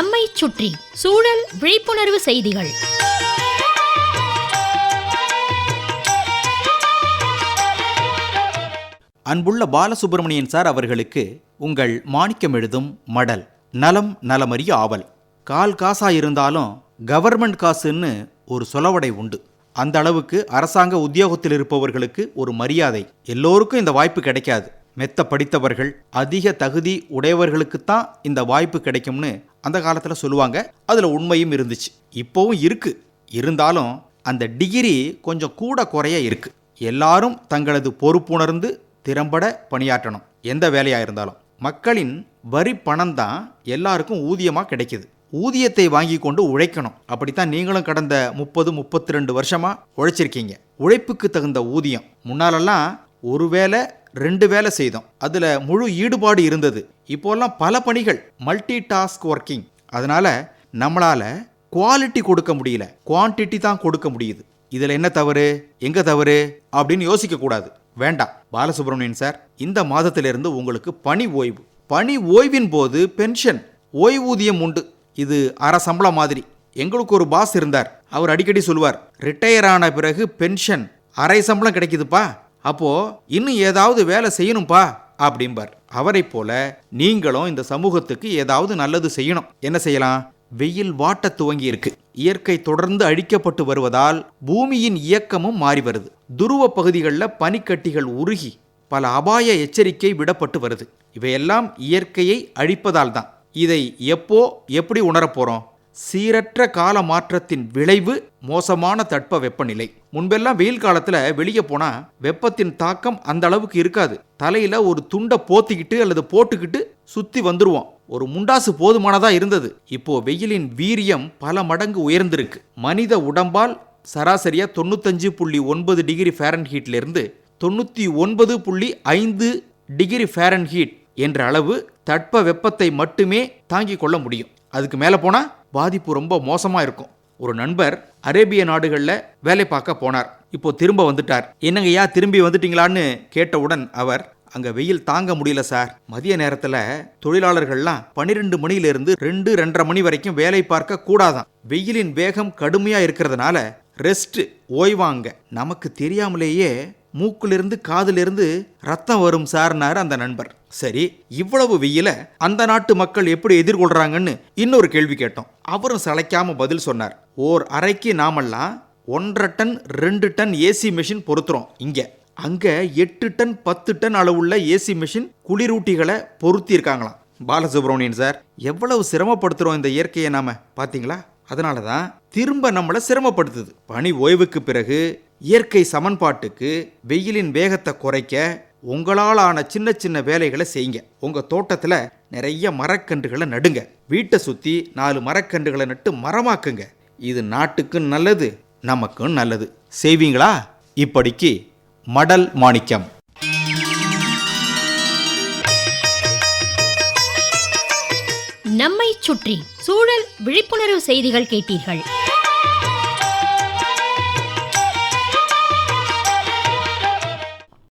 நம்மை சுற்றி சூழல் விழிப்புணர்வு செய்திகள். அன்புள்ள பாலசுப்பிரமணியன் சார் அவர்களுக்கு உங்கள் மாணிக்கம் எழுதும் மடல் நலம் நலமறிய ஆவல். கால் காசா இருந்தாலும் கவர்மெண்ட் காசுன்னு ஒரு சொலவடை உண்டு. அந்த அளவுக்கு அரசாங்க உத்தியோகத்தில் இருப்பவர்களுக்கு ஒரு மரியாதை. எல்லோருக்கும் இந்த வாய்ப்பு கிடைக்காது. மெத்த படித்தவர்கள் அதிக தகுதி உடையவர்களுக்குத்தான் இந்த வாய்ப்பு கிடைக்கும்னு அந்த காலத்தில் சொல்லுவாங்க. அதில் உண்மையும் இருந்துச்சு. இப்போவும் இருக்கு. இருந்தாலும் அந்த டிகிரி கொஞ்சம் கூட குறைய இருக்கு. எல்லாரும் தங்களது பொறுப்புணர்ந்து திறம்பட பணியாற்றணும். எந்த வேலையாக இருந்தாலும். மக்களின் வரி பணம் தான் எல்லாருக்கும் ஊதியமாக கிடைக்குது. ஊதியத்தை வாங்கி கொண்டு உழைக்கணும். அப்படித்தான் நீங்களும் கடந்த முப்பது முப்பத்தி ரெண்டு வருஷமாக உழைச்சிருக்கீங்க. உழைப்புக்கு தகுந்த ஊதியம். முன்னாலெல்லாம் ஒருவேளை ரெண்டு வேலை செய்தோம். அதில் முழு ஈடுபாடு இருந்தது. இப்போல்லாம் பல பணிகள் மல்டி டாஸ்க் ஒர்க்கிங் அதனால் நம்மளால் குவாலிட்டி கொடுக்க முடியல. குவான்டிட்டி தான் கொடுக்க முடியுது. இதில் என்ன தவறு? எங்கே தவறு? அப்படின்னு யோசிக்கக்கூடாது. வேண்டாம். பாலசுப்ரமணியன் சார் இந்த மாதத்திலிருந்து உங்களுக்கு பணி ஓய்வு. பணி ஓய்வின் போது பென்ஷன் ஓய்வூதியம் உண்டு. இது அரை சம்பளம் மாதிரி. எங்களுக்கு ஒரு பாஸ் இருந்தார். அவர் அடிக்கடி சொல்லுவார் ரிட்டையர் ஆன பிறகு பென்ஷன் அரை சம்பளம் கிடைக்குதுப்பா. அப்போது இன்னும் ஏதாவது வேலை செய்யணும்ப்பா அப்படிம்பார். அவரைப் போல நீங்களும் இந்த சமூகத்துக்கு ஏதாவது நல்லது செய்யணும். என்ன செய்யலாம்? வெயில் வாட்ட துவங்கி இருக்கு இயற்கை தொடர்ந்து அழிக்கப்பட்டு வருவதால் பூமியின் இயக்கமும் மாறி வருது. துருவ பகுதிகளில் பனிக்கட்டிகள் உருகி பல அபாய எச்சரிக்கை விடப்பட்டு வருது. இவையெல்லாம் இயற்கையை அழிப்பதால் தான். இதை எப்போ எப்படி உணரப்போகிறோம் சீரற்ற கால மாற்றத்தின் விளைவு மோசமான தட்ப வெப்பநிலை. முன்பெல்லாம் வெயில் காலத்தில் வெளியே போனால் வெப்பத்தின் தாக்கம் அந்த அளவுக்கு இருக்காது. தலையில் ஒரு துண்டை போத்திக்கிட்டு அல்லது போட்டுக்கிட்டு சுற்றி வந்துடுவோம் ஒரு முண்டாசு போதுமானதாக இருந்தது. இப்போ வெயிலின் வீரியம் பல மடங்கு உயர்ந்திருக்கு. மனித உடம்பால் சராசரியாக தொண்ணூத்தஞ்சு புள்ளி ஒன்பது டிகிரி ஃபேரன்ஹீட்லேருந்து தொண்ணூற்றி ஒன்பது புள்ளி ஐந்து டிகிரி ஃபேரன்ஹீட் என்ற அளவு தட்ப வெப்பத்தை மட்டுமே தாங்கிக் கொள்ள முடியும். அதுக்கு மேலே போனால் பாதிப்பு ரொம்ப மோசமாக இருக்கும். ஒரு நண்பர் அரேபிய நாடுகளில் வேலை பார்க்க போனார். இப்போ திரும்ப வந்துட்டார். என்னங்கய்யா திரும்பி வந்துட்டீங்களான்னு கேட்டவுடன் அவர் அங்கே வெயில் தாங்க முடியல சார். மதிய நேரத்தில் தொழிலாளர்கள்லாம் பனிரெண்டு மணியிலிருந்து ரெண்டு ரெண்டரை மணி வரைக்கும் வேலை பார்க்க கூடாதான் வெயிலின் வேகம் கடுமையாக இருக்கிறதுனால ரெஸ்ட் ஓய்வாங்க. நமக்கு தெரியாமலேயே மூக்கிலிருந்து காதிலிருந்து ரத்தம் வரும் சார்னார் அந்த நண்பர். சரி இவ்வளவு வெயில அந்த நாட்டு மக்கள் எப்படி எதிர்கொள்றாங்கன்னு இன்னொரு கேள்வி கேட்டோம். அவரும் சளைக்காம பதில் சொன்னார். ஓர் அறைக்கு நாமெல்லாம் ஒன்றரை டன் ரெண்டு டன் ஏசி மிஷின் பொருத்துறோம் இங்க. அங்க எட்டு டன் பத்து டன் அளவுள்ள ஏசி மிஷின் குளிரூட்டிகளை பொருத்தி இருக்காங்களாம் பாலசுப்ரமணியன் சார் எவ்வளவு சிரமப்படுத்துறோம் இந்த இயற்கையை நாம? பாத்தீங்களா? அதனால தான் திரும்ப நம்மளை சிரமப்படுத்துது. பனி ஓய்வுக்கு பிறகு இயற்கை சமன்பாட்டுக்கு வெயிலின் வேகத்தை குறைக்க உங்களால் ஆன சின்ன சின்ன வேலைகளை செய்யுங்க. உங்க தோட்டத்தில் நிறைய மரக்கன்றுகளை நடுங்க. வீட்டை சுற்றி நாலு மரக்கன்றுகளை நட்டு மரமாக்குங்க. இது நாட்டுக்கும் நல்லது நமக்கும் நல்லது. செய்வீங்களா? இப்படிக்கு மடல் மாணிக்கம். நம்மை சுற்றி சூழல் விழிப்புணர்வு செய்திகள் கேட்டீர்கள்.